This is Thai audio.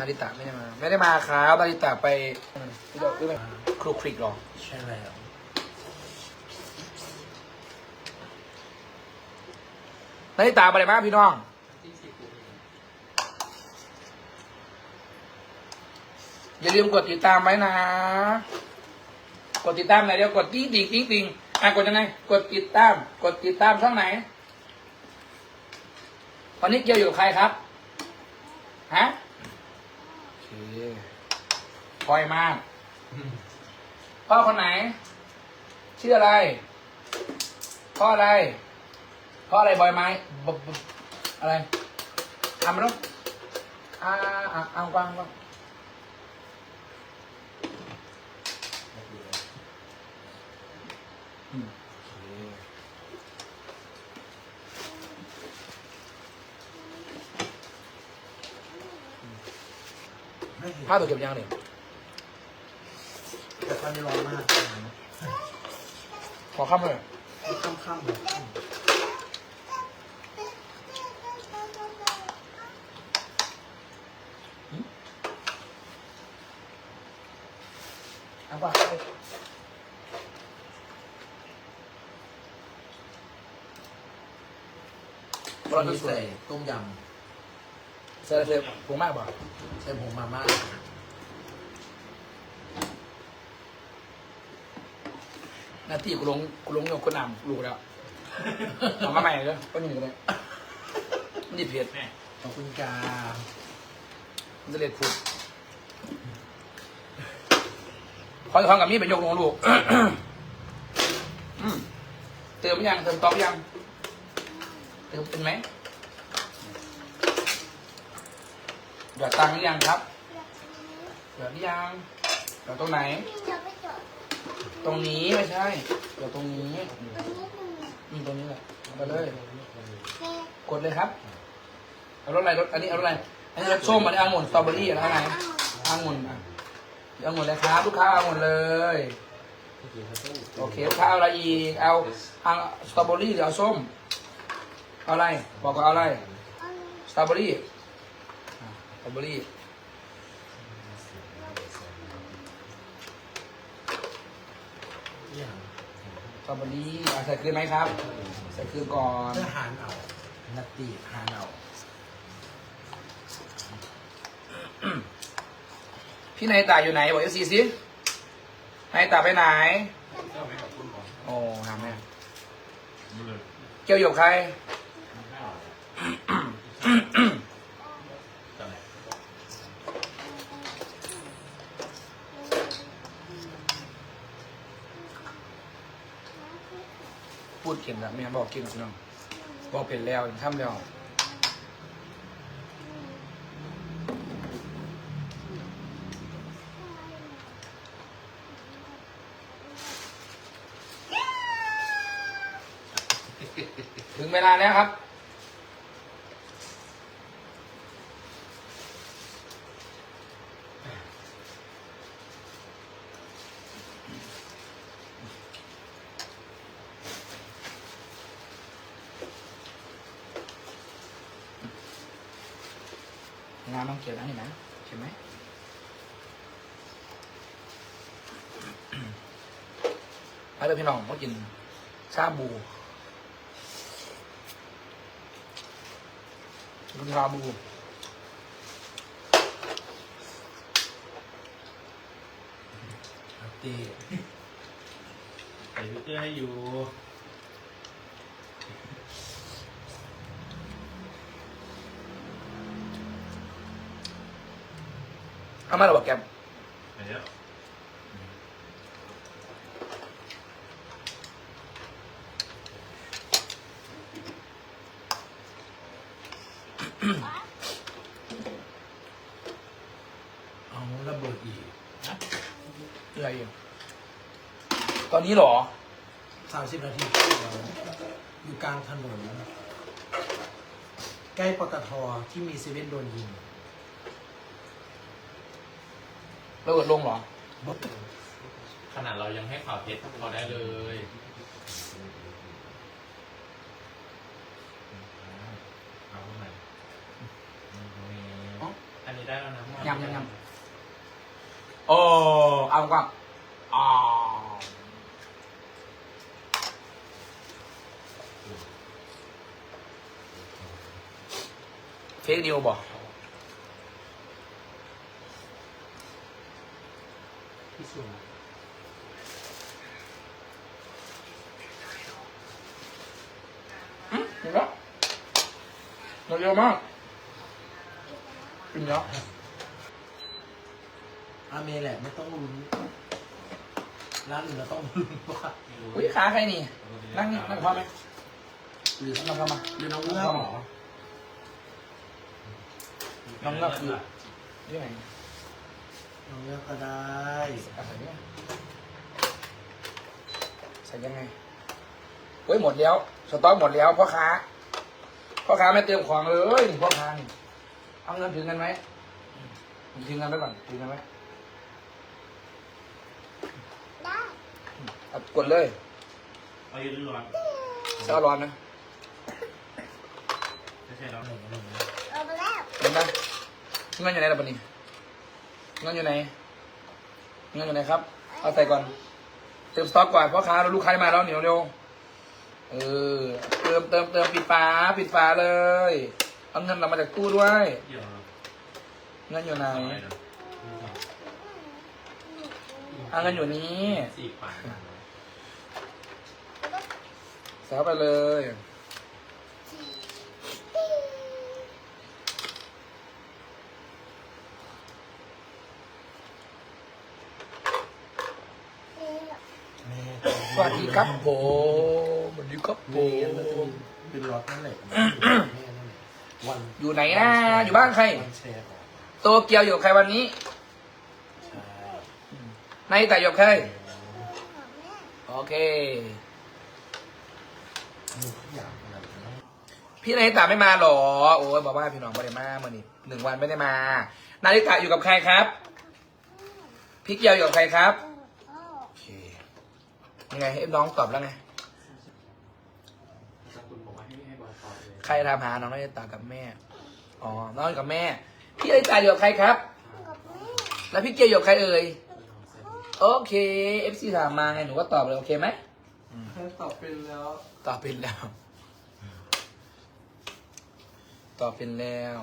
นาริตะไม่ได้มา ไม่ได้มาครับนาริตะไปที่เราไปครูคริกหรอ ใช่แล้วนาริตะไปไหนมาพี่น้องอย่าลืมกดติดตามไว้นะ กดติดตามไหนอยเดี๋ยวกดติ๊งติ๊งติ๊งติ๊งอะกดยังไง กดติดตาม กดติดตามช่องไหน วันนี้เกี่ยวอยู่กับใครครับ ฮะ โอเค พลอยมาก พ่อคนไหน ชื่ออะไร พ่ออะไร พ่ออะไรบอยไม้บบบบอะไรทำมาลูกอ่าอ่าเอากว้างกว้างอืมโอเคไม่เห็นผ้าตัวเก็บยังเนี่ยแต่ตอนนี้ร้อนมากขอข้ามเลยค่ำค่ำๆเลยเอากว้างเราวันจะนี้ใส่ใส่ต้มยใส่ใส่ผงมากป่ะำใส่ผงมาม่า หน้าที่กูลงกูลงโยกคนนำลูกแล้วเอามาใหม่เลยก็หนึ่งก็ได้มันดีเพียดแม่ขอบคุณกามันจะเรียกพูดคอยทองกับมีดเป็นยกลงลูกอืมเติมยังเติมต๊อกยังเติมเป็นไหมหยอดตังค์หรือยังครับหยอดหรือยังหยอดตรงไหน ตรงนี้ไม่ใช่หยอดตรงนี้อืมตรงนี้แหละเอาไปเลย กดเลยครับ เอารสอะไรรสอันนี้เอารสอะไร อันนี้รสส้มอันนี้องุ่นสตรอเบอรี่อะไรอะไรองุ่นอะองุ่นเลยครับลูกค้าเอางุ่นเลย โอเคลูกค้าเอาอะไรอีก เอาเอาสตรอเบอรี่หรือเอาส้ม เอาอะไร บอกก่อนเอาอะไร สตรอเบอรี่ สตรอเบอรี่ อย่าง ส ตรอเบอรี่อะใส่เกลือไหมครับ ใส่เกลือก่อนเพื่อหานเอานัตตีหานเอาพี่นายตาอยู่ไหนบอกเอฟซีสินายตาไปไหนโอ้หาแม่เกี่ยวอยู่กับใคร ก่งแบบไม่งั้นบอกกินพี่น้องบอกเป็นแล้วทำแล้วถึงเวลาแล้วครับ นต้องเกี่ยวนะเห็นไหมเห็นไหมไปเลยพี่น้องมากินชาบูกินชาบูนัตตีใส่ฟิลเตอร์ให้อยู่ เอามาเราบอกแกมเอาระเบิดอีกอะไรอยู่ตอนนี้เหรอสามสิบนาทีอยู่กลางถนน ใกล้ปตทที่มีเซเว่นโดนยิง ระเบิดลงเหรอ ขนาดเรายังให้ข่าวเท็จพอได้เลย เอาใหม่อ๋ออันนี้นี้ได้แล้วนะยำยำยำ โอ้เอากว่าอ๋อเฟกนิวบอก สุดอืมเห็นแล้วเราเยอะมากกินเยอะอาเมย์แหละไม่ต้องลุ้นร้านอื่นเราต้องลุ้นว่าอุ้ยขาใครนี่ นั่งนี่นั่งพอไหมหรือนั่งเข้ามาหรือน้องเงือกเหรอน้องเงือกคือนี่ไง น้องเงือกก็ได้ใส่เนี่ยใส่ยังไงเฮ้ยหมดแล้วสต็อกหมดแล้วพ่อค้าพ่อค้าไม่เติมของเลยพ่อค้านี่เอาเงินถึงกันไหมถึงกันไว้ก่อนถึงกันไว้ได้เอากดเลยเอายืนร้อนเช้าร้อนนะไม่ใช่แล้วเอาไปแล้วเห็นไหมเงินอยู่ไหนล่ะปะนี่ เงินอยู่ไหนเงินอยู่ไหนครับ เอาใส่ก่อนเติมสต็อกก่อนพ่อค้าเราลูกค้ามาแล้วเหนียวเร็วเออเติมเติมเติมปิดฝาปิดฝาเลยเอาเงินเรามาจากตู้ด้วยเดี๋ยวเงินอยู่ไหนอะไรนะเอาเงินอยู่นี้สี่ปากใส่เข้าไปเลย สวัสดีครับผมสวัสดีครับผเมย์มันจะมเป็นรถนั่นแหละแม่นั่นแหละวันอยู่ไหนนะ อยู่บ้านใครวันแชร์ของโตเกียวอยู่กับใครวันนี้ใช่ในแต่อยู่กับใคร โอเคหนูอยากอะไรนะพี่นาริตาไม่มาหรอ โอ้ยบอกว่าพี่น้องไม่ได้มาเมื่อนี้หนึ่งวันไม่ได้มา นาริตาอยู่กับใครครับ พี่เกียวอยู่กับใครครับโอเค ยังไงให้น้องตอบแล้วไงคุณบอกว่าให้ให้บอลตอบเลยใครทำหาน้องนาริตากับแม่ อ๋อ น้องอยู่กับแม่ พี่นาริตาอยู่กับใครครับกับแม่แล้วพี่เกียวอยู่กับใครเอ่ย โอเค FC ถามมาไง หนูก็ตอบเลย โอเคไหมตอบเป็นแล้วตอบเป็นแล้ว ตอบเป็นแล้ว